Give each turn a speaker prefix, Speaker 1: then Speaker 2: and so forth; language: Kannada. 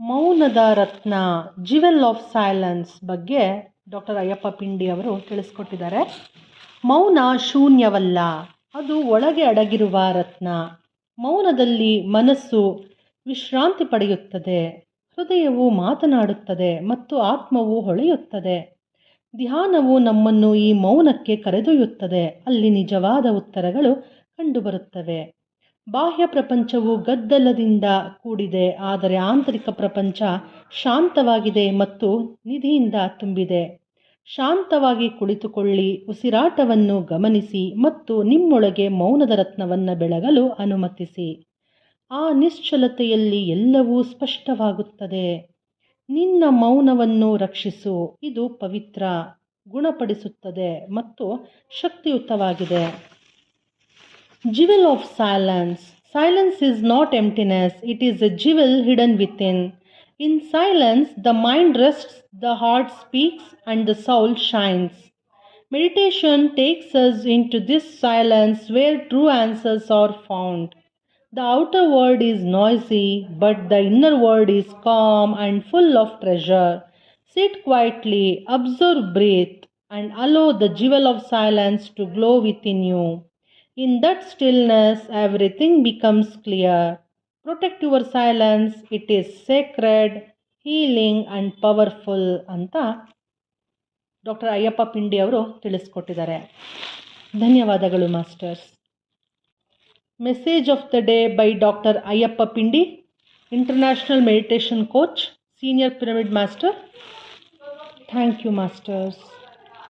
Speaker 1: ಮೌನದ ರತ್ನ ಜಿವೆಲ್ ಆಫ್ ಸೈಲೆನ್ಸ್ ಬಗ್ಗೆ ಡಾಕ್ಟರ್ ಅಯ್ಯಪ್ಪ ಪಿಂಡಿ ಅವರು ತಿಳಿಸ್ಕೊಟ್ಟಿದ್ದಾರೆ. ಮೌನ ಶೂನ್ಯವಲ್ಲ, ಅದು ಒಳಗೆ ಅಡಗಿರುವ ರತ್ನ. ಮೌನದಲ್ಲಿ ಮನಸ್ಸು ವಿಶ್ರಾಂತಿ ಪಡೆಯುತ್ತದೆ, ಹೃದಯವು ಮಾತನಾಡುತ್ತದೆ ಮತ್ತು ಆತ್ಮವು ಹೊಳೆಯುತ್ತದೆ. ಧ್ಯಾನವು ನಮ್ಮನ್ನು ಈ ಮೌನಕ್ಕೆ ಕರೆದೊಯ್ಯುತ್ತದೆ, ಅಲ್ಲಿ ನಿಜವಾದ ಉತ್ತರಗಳು ಕಂಡುಬರುತ್ತವೆ. ಬಾಹ್ಯ ಪ್ರಪಂಚವು ಗದ್ದಲದಿಂದ ಕೂಡಿದೆ, ಆದರೆ ಆಂತರಿಕ ಪ್ರಪಂಚ ಶಾಂತವಾಗಿದೆ ಮತ್ತು ನಿಧಿಯಿಂದ ತುಂಬಿದೆ. ಶಾಂತವಾಗಿ ಕುಳಿತುಕೊಳ್ಳಿ, ಉಸಿರಾಟವನ್ನು ಗಮನಿಸಿ ಮತ್ತು ನಿಮ್ಮೊಳಗೆ ಮೌನದ ರತ್ನವನ್ನು ಬೆಳಗಲು ಅನುಮತಿಸಿ. ಆ ನಿಶ್ಚಲತೆಯಲ್ಲಿ ಎಲ್ಲವೂ ಸ್ಪಷ್ಟವಾಗುತ್ತದೆ. ನಿನ್ನ ಮೌನವನ್ನು ರಕ್ಷಿಸು, ಇದು ಪವಿತ್ರ, ಗುಣಪಡಿಸುತ್ತದೆ ಮತ್ತು ಶಕ್ತಿಯುತವಾಗಿದೆ. Jewel of silence. Silence is not emptiness, it is a jewel hidden within. In silence, the mind rests, the heart speaks, and the soul shines. Meditation takes us into this silence where true answers are found. The outer world is noisy, but the inner world is calm and full of treasure. Sit quietly, observe, breath, and allow the jewel of silence to glow within you. In that stillness, everything becomes clear. Protect your silence it is sacred healing and powerful ಅಂತ ಡಾಕ್ಟರ್ ಅಯ್ಯಪ್ಪ ಪಿಂಡಿ ಅವರು ತಿಳಿಸ್ಕೊಟ್ಟಿದ್ದಾರೆ. ಧನ್ಯವಾದಗಳು masters message of the day by doctor Ayyappa Pindi international meditation coach senior pyramid master thank you masters